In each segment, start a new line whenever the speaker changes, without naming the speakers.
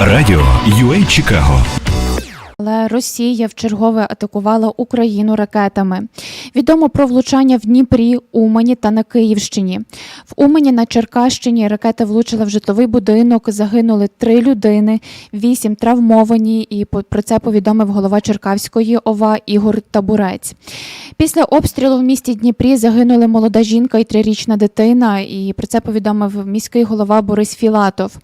Радіо UA Чикаго
Але Росія вчергове атакувала Україну ракетами. Відомо про влучання в Дніпрі, Умані та на Київщині. В Умані на Черкащині ракета влучила в житловий будинок. Загинули три людини, вісім травмовані. І про це повідомив голова Черкаської ОВА Ігор Табурець. Після обстрілу в місті Дніпрі загинули молода жінка і трирічна дитина. І про це повідомив міський голова Борис Філатов.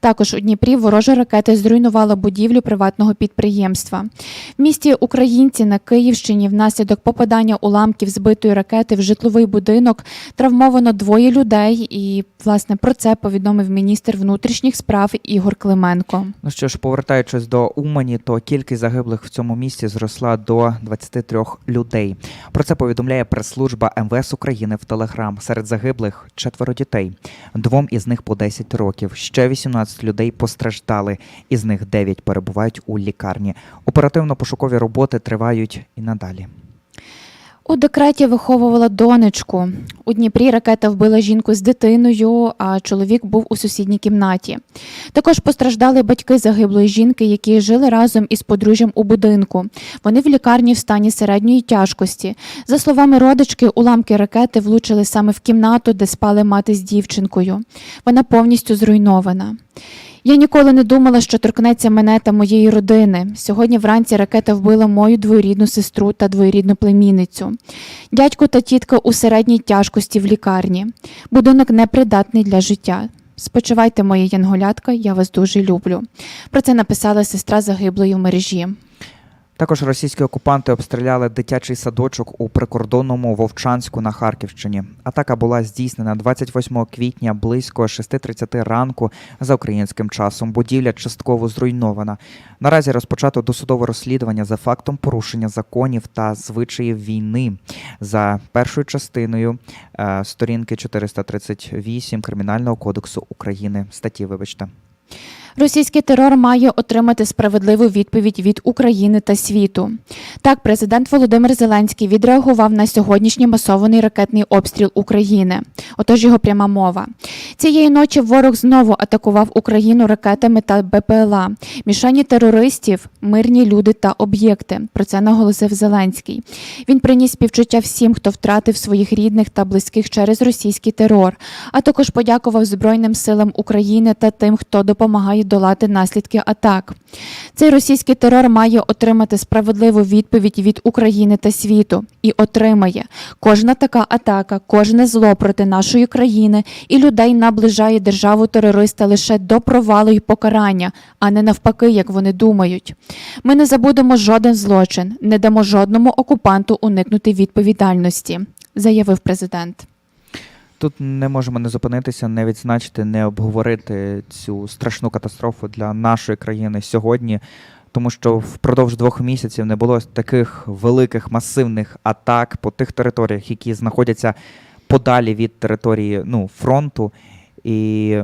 Також у Дніпрі ворожа ракета зруйнувала будівлю приватного підприємства. В місті Українці на Київщині внаслідок попадання уламків збитої ракети в житловий будинок травмовано двоє людей. І власне про це повідомив міністр внутрішніх справ Ігор Клименко.
Ну що ж, повертаючись до Умані, то кількість загиблих в цьому місті зросла до 23 людей. Про це повідомляє прес-служба МВС України в Телеграм. Серед загиблих четверо дітей. Двом із них по 10 років. Ще 18 людей постраждали, із них 9 перебувають у лікарні. Оперативно-пошукові роботи тривають і надалі.
У декреті виховувала донечку. У Дніпрі ракета вбила жінку з дитиною, а чоловік був у сусідній кімнаті. Також постраждали батьки загиблої жінки, які жили разом із подружжям у будинку. Вони в лікарні в стані середньої тяжкості. За словами родички, уламки ракети влучили саме в кімнату, де спали мати з дівчинкою. Вона повністю зруйнована. Я ніколи не думала, що торкнеться мене та моєї родини. Сьогодні вранці ракета вбила мою двоюрідну сестру та двоюрідну племінницю. Дядько та тітка у середній тяжкості в лікарні. Будинок непридатний для життя. Спочивайте, моє янголятка, я вас дуже люблю. Про це написала сестра загиблої в мережі.
Також російські окупанти обстріляли дитячий садочок у прикордонному Вовчанську на Харківщині. Атака була здійснена 28 квітня близько 6.30 ранку за українським часом. Будівля частково зруйнована. Наразі розпочато досудове розслідування за фактом порушення законів та звичаїв війни за першою частиною е, сторінки 438 Кримінального кодексу України. Статті, вибачте.
Російський терор має отримати справедливу відповідь від України та світу. Так, президент Володимир Зеленський відреагував на сьогоднішній масований ракетний обстріл України. Отож його пряма мова. Цієї ночі ворог знову атакував Україну ракетами та БПЛА. Мішані терористів, мирні люди та об'єкти. Про це наголосив Зеленський. Він приніс співчуття всім, хто втратив своїх рідних та близьких через російський терор, а також подякував Збройним силам України та тим, хто допомагає долати наслідки атак. Цей російський терор має отримати справедливу відповідь від України та світу і отримає. Кожна така атака, кожне зло проти нашої країни і людей наближає державу терориста лише до провалу і покарання, а не навпаки, як вони думають. Ми не забудемо жоден злочин, не дамо жодному окупанту уникнути відповідальності, заявив президент.
Тут не можемо не зупинитися, не відзначити, не обговорити цю страшну катастрофу для нашої країни сьогодні, тому що впродовж двох місяців не було таких великих масивних атак по тих територіях, які знаходяться подалі від території ну, фронту. І,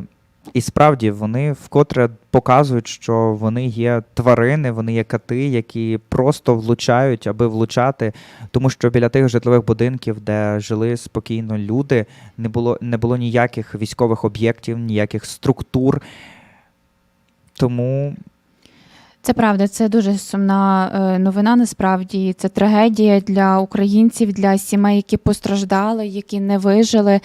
і справді вони вкотре показують, що вони є тварини, вони є кати, які просто влучають, аби влучати, тому що біля тих житлових будинків, де жили спокійно люди, не було, не було ніяких військових об'єктів, ніяких структур. Тому
Це правда, це дуже сумна е, новина. Насправді це трагедія для українців, для сімей, які постраждали, які не вижили.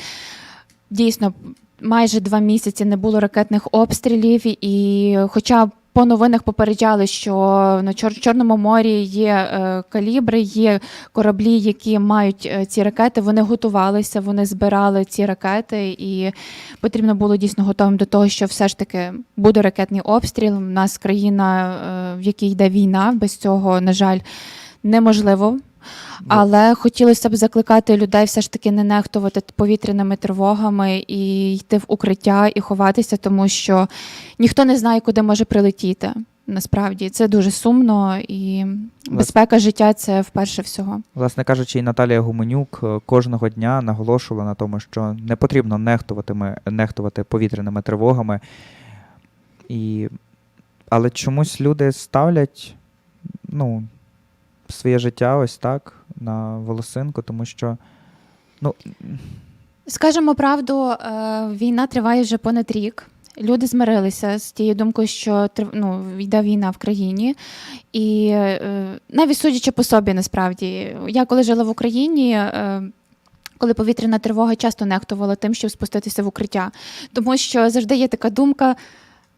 Дійсно, майже два місяці не було ракетних обстрілів, і хоча по новинах попереджали, що на Чор- Чорному морі є е, калібри, є кораблі, які мають е, ці ракети. Вони готувалися, вони збирали ці ракети, і потрібно було дійсно готовим до того, що все ж таки буде ракетний обстріл. У нас країна, е, в якій йде війна, без цього, на жаль, неможливо. Але хотілося б закликати людей все ж таки не нехтувати повітряними тривогами і йти в укриття і ховатися, тому що ніхто не знає, куди може прилетіти. Насправді це дуже сумно, і безпека життя це вперше всього.
Власне кажучи, і Наталія Гуменюк е, кожного дня наголошувала на тому, що не потрібно нехтувати, нехтувати повітряними тривогами. І... Але чомусь люди ставлять ну, своє життя ось так на волосинку, тому що ну,
Скажемо правду, е, війна триває вже понад рік. Люди змирилися з тією думкою, що ну, йде війна в країні, і е, навіть судячи по собі, насправді, я коли жила в Україні. Е, коли повітряна тривога часто нехтувала тим, щоб спуститися в укриття, тому що завжди є така думка: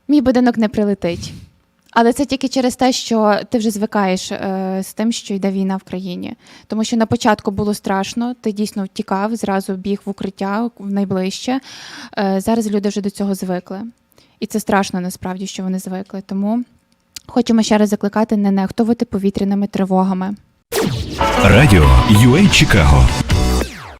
мій будинок не прилетить. Але це тільки через те, що ти вже звикаєш е, з тим, що йде війна в країні. Тому що на початку було страшно, ти дійсно втікав, зразу біг в укриття в найближче. Е, зараз люди вже до цього звикли. І це страшно насправді, що вони звикли. Тому хочемо ще раз закликати не нехтувати повітряними тривогами.
Радіо UA Чикаго